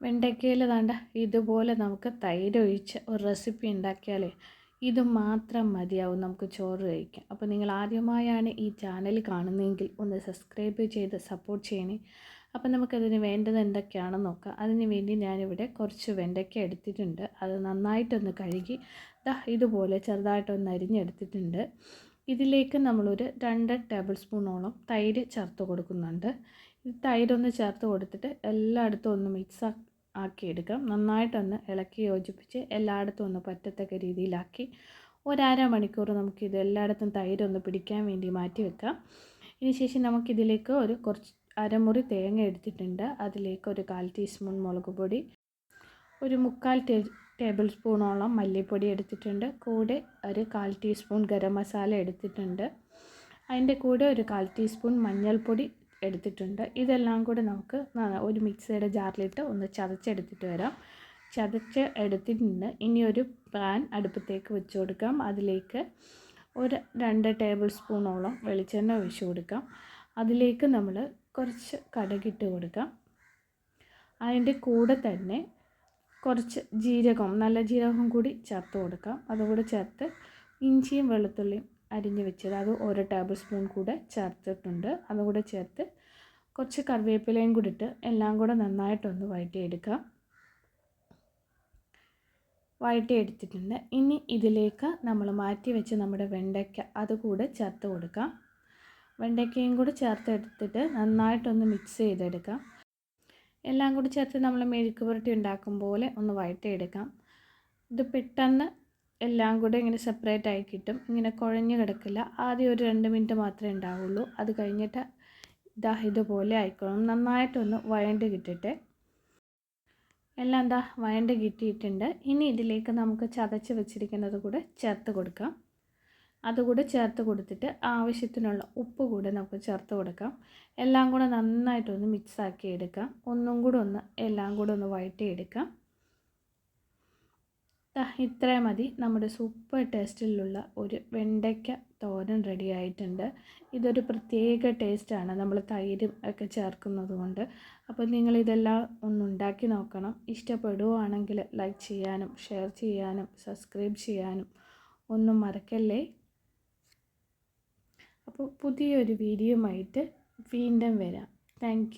വെണ്ടയ്ക്കയിൽ താണ്ട ഇതുപോലെ നമുക്ക് തൈരൊഴിച്ച് ഒരു റെസിപ്പി ഉണ്ടാക്കിയാലേ ഇത് മാത്രം മതിയാവും നമുക്ക് ചോറ് കഴിക്കാം അപ്പോൾ നിങ്ങൾ ആദ്യമായാണ് ഈ ചാനൽ കാണുന്നതെങ്കിൽ ഒന്ന് സബ്സ്ക്രൈബ് ചെയ്ത് സപ്പോർട്ട് ചെയ്യണേ. അപ്പോൾ നമുക്കതിന് വേണ്ടത് എന്തൊക്കെയാണെന്ന് നോക്കാം. അതിന് വേണ്ടി ഞാനിവിടെ കുറച്ച് വെണ്ടയ്ക്ക എടുത്തിട്ടുണ്ട്. അത് നന്നായിട്ടൊന്ന് കഴുകി ദാ ഇതുപോലെ ചെറുതായിട്ടൊന്ന് അരിഞ്ഞെടുത്തിട്ടുണ്ട്. ഇതിലേക്ക് നമ്മളൊരു രണ്ട് ടേബിൾ സ്പൂണോളം തൈര് ചേർത്ത് കൊടുക്കുന്നുണ്ട്. ഈ തൈരൊന്ന് ചേർത്ത് കൊടുത്തിട്ട് എല്ലായിടത്തും ഒന്ന് മിക്സ് ആക്കിയെടുക്കാം. നന്നായിട്ടൊന്ന് ഇളക്കി യോജിപ്പിച്ച് എല്ലായിടത്തും ഒന്ന് പറ്റത്തക്ക രീതിയിലാക്കി ഒരര മണിക്കൂർ നമുക്കിത് എല്ലായിടത്തും തൈരൊന്ന് പിടിക്കാൻ വേണ്ടി മാറ്റി വെക്കാം. ഇനി ശേഷം നമുക്കിതിലേക്ക് ഒരു കുറച്ച് അരമുറി തേങ്ങ എടുത്തിട്ടുണ്ട്. അതിലേക്ക് ഒരു കാൽ ടീസ്പൂൺ മുളക് പൊടി ഒരു മുക്കാൽ ടേ ടേബിൾ സ്പൂണോളം മല്ലിപ്പൊടി എടുത്തിട്ടുണ്ട്. കൂടെ ഒരു കാൽ ടീസ്പൂൺ ഗരം മസാല എടുത്തിട്ടുണ്ട്. അതിന്റെ കൂടെ ഒരു കാൽ ടീസ്പൂൺ മഞ്ഞൾപ്പൊടി എടുത്തിട്ടുണ്ട്. ഇതെല്ലാം കൂടെ നമുക്ക് ഒരു മിക്സിയുടെ ജാറിലിട്ട് ഒന്ന് ചതച്ചെടുത്തിട്ട് വരാം. ചതച്ച് എടുത്തിട്ടുണ്ട്. ഇനി ഒരു പാൻ അടുപ്പത്തേക്ക് വെച്ച് കൊടുക്കാം. അതിലേക്ക് ഒരു രണ്ട് ടേബിൾ സ്പൂണോളം വെളിച്ചെണ്ണ ഒഴിച്ച് കൊടുക്കാം. അതിലേക്ക് നമ്മൾ കുറച്ച് കടകിട്ട് കൊടുക്കാം. അതിന്റെ കൂടെ തന്നെ കുറച്ച് ജീരകം നല്ല ജീരകം കൂടി ചേർത്ത് കൊടുക്കാം. അതുകൂടെ ചേർത്ത് ഇഞ്ചിയും വെളുത്തുള്ളിയും അരിഞ്ഞ് വെച്ചത് അത് ഒരു ടേബിൾ സ്പൂൺ കൂടെ ചേർത്തിട്ടുണ്ട്. അതുകൂടെ ചേർത്ത് കുറച്ച് കറിവേപ്പിലയും കൂടി ഇട്ട് എല്ലാം കൂടെ നന്നായിട്ടൊന്ന് വഴറ്റിയെടുക്കാം. വഴറ്റിയെടുത്തിട്ടുണ്ട്. ഇനി ഇതിലേക്ക് നമ്മൾ മാറ്റി വെച്ച് നമ്മുടെ വെണ്ടയ്ക്ക അതുകൂടെ ചേർത്ത് കൊടുക്കാം. വെണ്ടയ്ക്കയും കൂടി ചേർത്തെടുത്തിട്ട് നന്നായിട്ടൊന്ന് മിക്സ് ചെയ്തെടുക്കാം. എല്ലാം കൂടി ചേർത്ത് നമ്മൾ മെഴുക്ക് പുരട്ടി ഉണ്ടാക്കും പോലെ ഒന്ന് വഴറ്റിയെടുക്കാം. ഇത് പെട്ടെന്ന് എല്ലാം കൂടെ ഇങ്ങനെ സെപ്പറേറ്റ് ആയി കിട്ടും. ഇങ്ങനെ കുഴഞ്ഞ് കിടക്കില്ല. ആദ്യം ഒരു രണ്ട് മിനിറ്റ് മാത്രമേ ഉണ്ടാവുള്ളൂ. അത് കഴിഞ്ഞിട്ട് ഇതാ ഇതുപോലെ ആയിക്കോളും. നന്നായിട്ടൊന്ന് വഴണ്ട് കിട്ടിയിട്ട് എല്ലാം എന്താ വഴണ്ട് കിട്ടിയിട്ടുണ്ട്. ഇനി ഇതിലേക്ക് നമുക്ക് ചതച്ച് വെച്ചിരിക്കുന്നത് കൂടെ ചേർത്ത് കൊടുക്കാം. അതുകൂടെ ചേർത്ത് കൊടുത്തിട്ട് ആവശ്യത്തിനുള്ള ഉപ്പ് കൂടെ നമുക്ക് ചേർത്ത് കൊടുക്കാം. എല്ലാം കൂടെ നന്നായിട്ടൊന്ന് മിക്സാക്കി എടുക്കാം. ഒന്നും കൂടെ ഒന്ന് എല്ലാം കൂടെ ഒന്ന് വഴറ്റിയെടുക്കാം ഇത്രയും മതി. നമ്മുടെ സൂപ്പർ ടേസ്റ്റിലുള്ള ഒരു വെണ്ടയ്ക്ക തോരൻ റെഡി ആയിട്ടുണ്ട്. ഇതൊരു പ്രത്യേക ടേസ്റ്റാണ് നമ്മൾ തൈരും ഒക്കെ ചേർക്കുന്നത് കൊണ്ട്. അപ്പോൾ നിങ്ങളിതെല്ലാം ഒന്ന് ഉണ്ടാക്കി നോക്കണം. ഇഷ്ടപ്പെടുവാണെങ്കിൽ ലൈക്ക് ചെയ്യാനും ഷെയർ ചെയ്യാനും സബ്സ്ക്രൈബ് ചെയ്യാനും ഒന്നും മറക്കല്ലേ? അപ്പോൾ പുതിയൊരു വീഡിയോ ആയിട്ട് വീണ്ടും വരാം. താങ്ക്